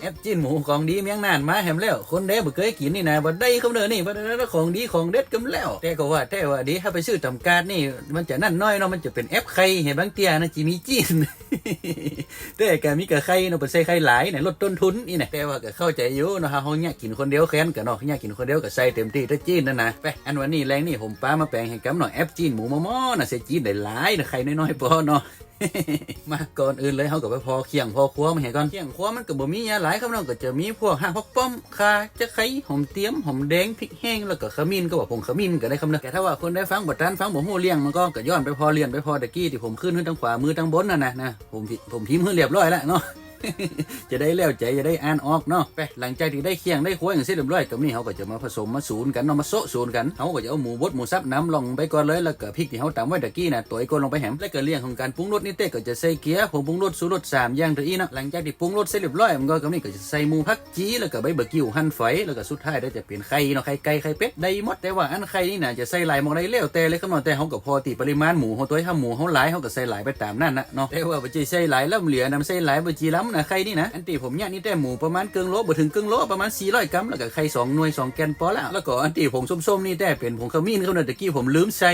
แอปจิ้นหมูของดีเมียงนานมาแหมแล้วคนเด้บ่เคยกินนี่นะบ่ได้คำเด้อนี่บ่ได้ของดีของเด็ดกำแล้ว แต่ก็ว่าแต่ว่าดีถ้าไปซื้อตำการนี่ มันจะนั่นน้อยเนาะมันจะเป็นแอปไข่เห็นบางเตียนะจิมีจีนแต่ก็มีกะไข่เนาะไปใส่ไข่หลายเนี่ยลดต้นทุนนี่นะแต่ว่าก็เข้าใจอยู่เนาะฮะเฮาเนี่ยกินคนเดียวแค้นกันเนาะเนี่ยกินคนเดียวก็ใส่เต็มที่ถ้าจีนนั่นนะไปอันวันนี้แรงนี่ผมป้ามาแปลงให้กับหน่อยแอปจีนหมูมอมอน่ะใส่จีนได้หลายนะไข่น้อยๆพอเนาะ มาก่อนอื่นเลยเขาก็ไปพอเคียงพอครัวมาเห็นก่อนเคียงครัวมันก็บ่มีหยังหลายครับน้องก็จะมีพวกห่างพวกป้อมคาจะไข่หอมเตี้ยมหอมแดงพริกแห้งแล้วก็ขมิ้นก็ว่าผงขมิ้นก็ได้คำเนอะแต่ถ้าว่าคนได้ฟังบททันฟังบ่ฮู้เลี้ยงมันก็ก็ย้อนไปพอเรียนไปพอตะกี้ที่ผมขึ้นขึ้นทางขวามือทางบนน่ะนะนะผมผมพิมพ์ให้เรียบร้อยแล้วเนาะ จะได้แล้วใจจะได้อ่านออกเนาะไปหลังจากที่ได้เคียงได้ครัวอย่างเสร็จเรียบร้อยกับนี่เขาก็จะมาผสมมาสูนกันเนาะมาโซะสูนกันเขาก็จะเอาหมูบดหมูซับน้ำลงไปก่อนเลยแล้วก็พริกที่เขาตำไว้ตะกี้น่ะตัวไอ้ก้นลงไปแหมแล้วก็เรื่องของการปรุงรสนี่เต้ก็จะใส่เกี๊ยวผงปรุงรสสูตรรสสามอย่างตัวอีเนาะหลังจากที่ปรุงรสเสร็จเรียบร้อยมันก็กับนี่ก็จะใส่หมูผักจีแล้วก็ใบเบอร์กิ้วหั่นฝอยแล้วก็สุดท้ายได้จะเป็นไข่เนาะไข่ไก่ไข่เป็ดได้หมดแต่ว่าอันไข่นี่น่ะจะใส่หลายหมองได้แล้วแต่เลยคำนวณแต่เขาก็พอตีปริมาณหมูเขาตัวให้ถ้าหมูเขาหลายเขาก็ใส่หลายไปตามนั่นนะเนาะแต่ว่าบ่ใช่ใส่หลายแล้วเหลือนำใส่หลายบ่จีล้ำนะไข่นี่นะอันตีผมเนี่ยนี่แต่หมูประมาณเกิงโลบ่ถึงเกิงโลประมาณ400กรัมแล้วก็ไข่สองหน่วยสองแกนพอแล้วแล้วก็อันตีผงส้มๆนี่แต่เป็นผงขมิ้นเขาเนี่ยตะกี้ผมลืมใส่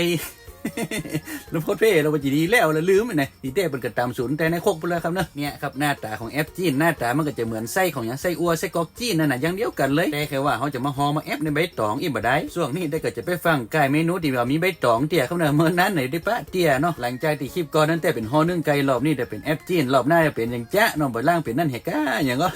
แล้วพดเพ่เราไปจีดีแล้วแล้วลืมไปไหนดีเต้เป็นกระตามศูนย์แต่ในโคกไปเลยครับเนอะเนี่ยครับหน้าตาของแอปจีนหน้าตามันก็จะเหมือนไส้ของอย่างไส้อัวไส้กรอกจีนนั่นน่ะอย่างเดียวกันเลยแต่แค่ว่าเขาจะมาห่อมาแอปในใบตองอีกบ่ได้ช่วงนี้ได้ก็จะไปฟังไก่เมนูที่ว่ามีใบตองเตี่ยเขาเนอะเมื่อนั้นไหนได้ปะเตี่ยเนาะหลังจากที่คลิปก่อนนั้นแต่เป็นห่อนึ่งไก่รอบนี้แต่เป็นแอปจีนรอบหน้าจะเป็นอย่างแจ๊ะเนาะบนล่างเป็นนั่นเหก้าอย่างก็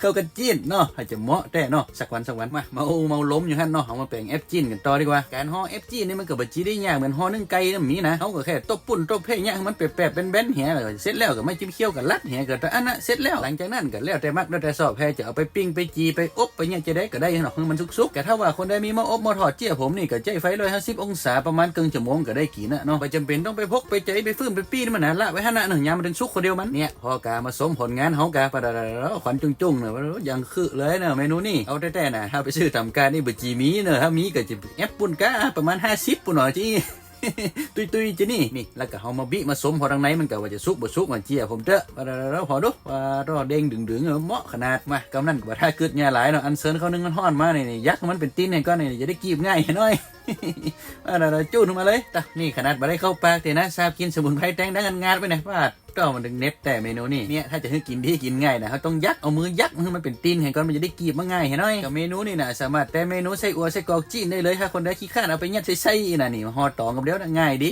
เข้ากันจีนเนาะอาจจะเหมาะแต่เนาะสักวันสักวันมามาโอ้มาล้มอยู่ฮั่นเนาะเอามาแปลงแอปจีนกันต่อดีกว่าการห่อแอปจีนนี่มันก็บ่จีได้ยากเหมือนห่อนึ่งไก่นะมีนะเขาก็แค่ตบปุ่นตบเพ่เนี่ยมันแปะๆเป็นแบนๆเหียแล้วก็เสร็จแล้วก็ไม่จิ้มเคี้ยวกับลัดเหียก็แต่อันน่ะเสร็จแล้วหลังจากนั้นก็แล้วแต่มักแล้วแต่สอบแพ้จะเอาไปปิ้งไปจีไปอบไปเนี่ยจะได้ก็ได้เนาะมันสุกๆแต่ถ้าว่าคนใดมีมาอบมาทอดเจี้ยผมนี่ก็ใจไฟร้อยห้าสิบองศาประมาณครึ่งชั่วโมงก็ได้กินนะเนาะไปจำเป็นต้องไปพกไปใจไปฟื้นไปปี้นี่มันนะละไว้หั่นน่ะหนึ่งยามมันเป็นสุกคนเดียวมันเนี่ยพอกามาสมผลงานเฮากาปะดาๆขวัญจุ้งๆเนาะยังคือเลยเนาะเมนูนี่เอาแต่ๆนะถ้าไปซื้อทำการนี่บ่จีมีเนาะถ้ามีก็จะแอปปุ่นกาประมาณ50ปุ่นหน่อยจีตุยตุยๆจะนี่นี่แล้วก็เอามาบิมาสมพอทางในมันก็ว่าจะสุกบ่สุกมันเจียผมเด้อว่าแล้วพอดูว่ารอเด้งดึงๆเออเหมาะขนาดมากำนั้นว่าถ้าเกิดเนี่ยหลายเนาะอันเซินเขานึงมันฮ้อนมานี่ยักษ์มันเป็นตีนให้ก้อนนี่จะได้กีบง่ายหน่อยว่าเราจูนมาเลยตะนี่ขนาดบ่ได้เข้าปากแต่นะทราบกินสมุนไพรแตงดังงานไปไหนป้า ก็มันถึงเน็ตแต่เมนูนี่เนี่ยถ้าจะให้กินที่กินง่ายนะเขาต้องยักเอามือยักมันมันเป็นตีนให้ก้อนมันจะได้กีบมาง่ายเห็นไหมกับเมนูนี่นะสามารถแต่เมนูไส้อัวไส้กรอกจีนได้เลยถ้าคนได้ขี้ข้านเอาไปยัดใส่ไส้น่ะนี่ห่อตองกับเดียวนะง่ายดิ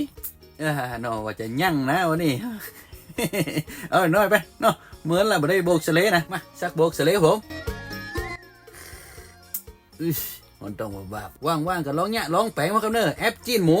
เออเนาะว่าจะยั่งนะวันนี้เออน้อยไปเนาะเหมือนละบ่ได้โบกเสลนะมาสักโบกเสลผมอึ๊ยมันต้องมาบว่างๆก็ลองเนี่ยลองแปลงมาครับเนอะแอปจีนหมู